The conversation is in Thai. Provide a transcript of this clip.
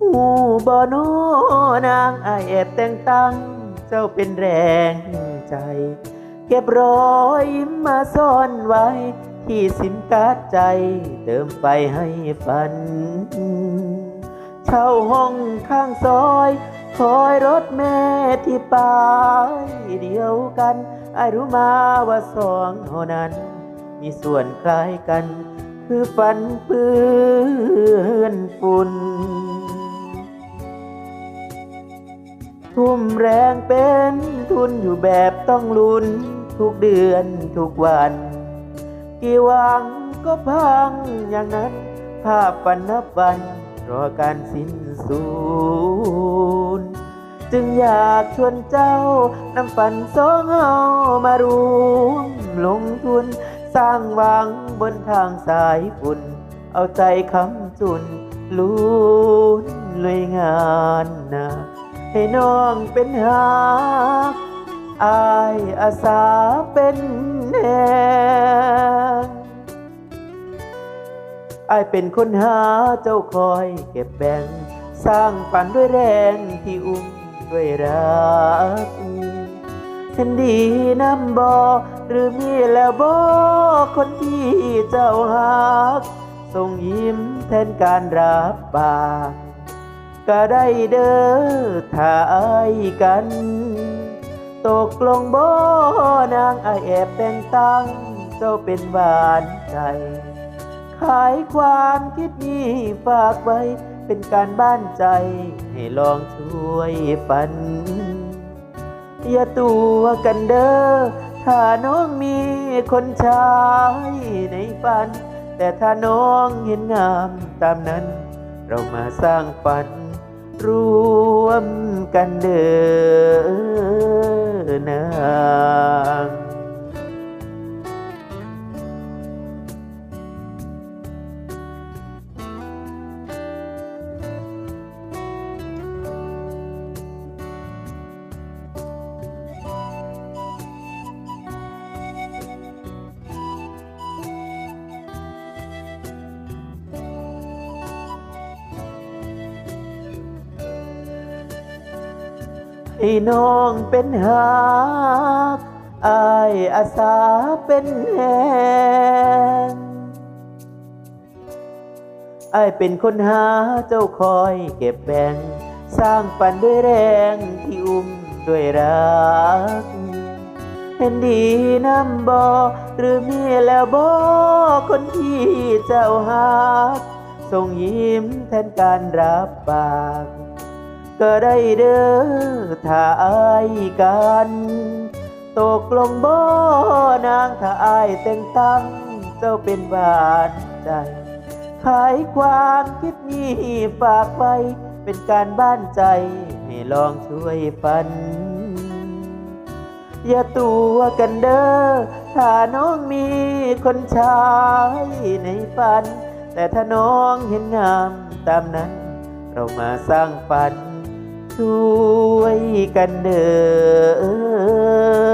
หูบ่โนนางอายแอบแต่งตั้ง เจ้าเป็นแรงใจ เก็บรอยมาซ่อนไว้ ที่สิมกาดใจ เติมไฟให้ฝัน เช่าห้องข้างซอยคอยรถแม่ที่ปลายเดียวกันไอรู้มาว่าสองเท่านั้น มีส่วนคล้ายกัน คือฝันเปื้อนฝุ่น ทุ่มแรงเป็นทุนอยู่แบบต้องลุ้นทุกเดือนทุกวัน กี่หวังก็พังอย่างนั้น ภาพฝันนับวันรอการสิ้นสูญจึงอยากชวนเจ้านำฝันสองเฮามารวมลงทุน สร้างหวังบนทางสายฝุ่น เอาใจคำจุนลุ้นลุยงานนะ ให้น้องเป็นหากอายอาสาเป็นแหงอายเป็นคนหาเจ้าคอยเก็บแบ่ง สร้างฝันด้วยแรงที่อุ้มด้วยรักเห็นดีน้ำบอหรือมีแล้วบอคนที่เจ้าหักส่งยิ้มแทนการรับปา ก็ได้เด้อถ้าอายกัน ตกลงบ่นางอายแอบแต่งตั้ง เจ้าเป็นหวานใจ ขายความคิดนี้ฝากไว้ เป็นการบ้านใจ ให้ลองช่วยฝัน อย่าตัวกันเด้อถ้าน้องมีคนชายในฝัน แต่ถ้าน้องเห็นงามตามนั้นเรามาสร้างฝัน รวมกันเดินนาง ให้น้องเป็นหากอายอาสาเป็นแหงอายเป็นคนหาเจ้าคอยเก็บแบ่ง สร้างฝันด้วยแรงที่อุ้มด้วยรัก เห็นดีน้ำบอหรือมีแล้วบอคนที่เจ้าหักส่งยิ้มแทนการรับปาก ก็ได้เด้อถ้าอายกัน ตกลงบ่นางถ้าอายแต่งตั้งเจ้าเป็นบานใจ ขายความคิดนี้ฝากไว้เป็นการบ้านใจ ให้ลองช่วยฝัน อย่าตัวกันเด้อถ้าน้องมีคนชายในฝัน แต่ถ้าน้องเห็นงามตามนั้น เรามาสร้างฝัน ช่วยกันเด้อ